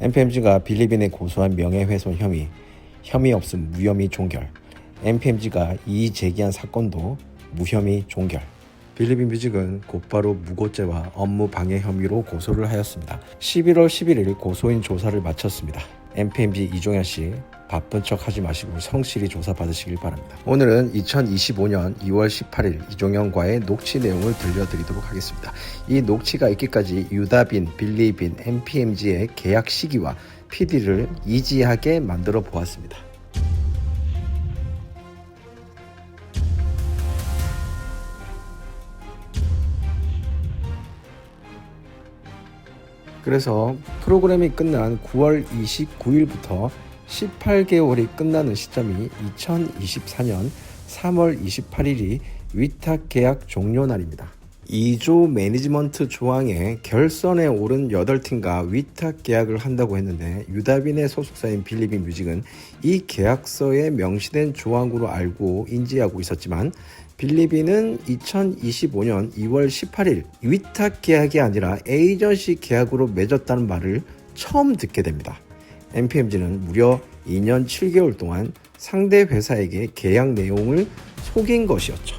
MPMG가 빌리빈에 고소한 명예훼손 혐의, 혐의 없음 무혐의 종결. MPMG가 이의 제기한 사건도 무혐의 종결. 빌리빈 뮤직은 곧바로 무고죄와 업무 방해 혐의로 고소를 하였습니다. 11월 11일 고소인 조사를 마쳤습니다. MPMG 이종현 씨 바쁜 척 하지 마시고 성실히 조사 받으시길 바랍니다. 오늘은 2025년 2월 18일 이종현과의 녹취 내용을 들려드리도록 하겠습니다. 이 녹취가 있기까지 유다빈, 빌리빈, MPMG의 계약 시기와 PD를 이지하게 만들어 보았습니다. 그래서 프로그램이 끝난 9월 29일부터 18개월이 끝나는 시점이 2024년 3월 28일이 위탁 계약 종료 날입니다. 2조 매니지먼트 조항에 결선에 오른 8팀과 위탁 계약을 한다고 했는데 유다빈의 소속사인 빌리빈 뮤직은 이 계약서에 명시된 조항으로 알고 인지하고 있었지만 빌리빈은 2025년 2월 18일 위탁 계약이 아니라 에이전시 계약으로 맺었다는 말을 처음 듣게 됩니다. MPMG는 무려 2년 7개월 동안 상대 회사에게 계약 내용을 속인 것이었죠.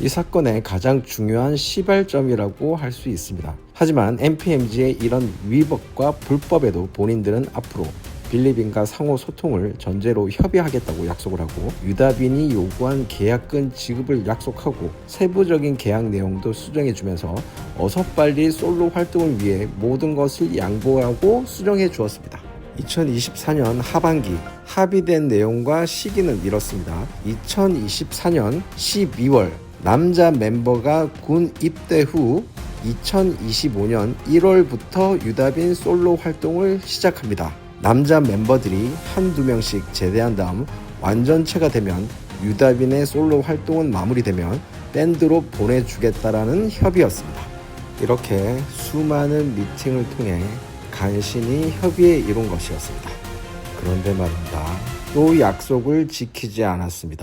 이 사건의 가장 중요한 시발점이라고 할 수 있습니다. 하지만 MPMG의 이런 위법과 불법에도 본인들은 앞으로 빌리빈과 상호 소통을 전제로 협의하겠다고 약속을 하고 유다빈이 요구한 계약금 지급을 약속하고 세부적인 계약 내용도 수정해 주면서 어서 빨리 솔로 활동을 위해 모든 것을 양보하고 수정해 주었습니다. 2024년 하반기 합의된 내용과 시기는 이렇습니다. 2024년 12월 남자 멤버가 군 입대 후 2025년 1월부터 유다빈 솔로 활동을 시작합니다. 남자 멤버들이 한두 명씩 제대한 다음 완전체가 되면 유다빈의 솔로 활동은 마무리되면 밴드로 보내주겠다라는 협의였습니다. 이렇게 수많은 미팅을 통해 간신히 협의에 이룬 것이었습니다. 그런데 말입니다. 또 약속을 지키지 않았습니다.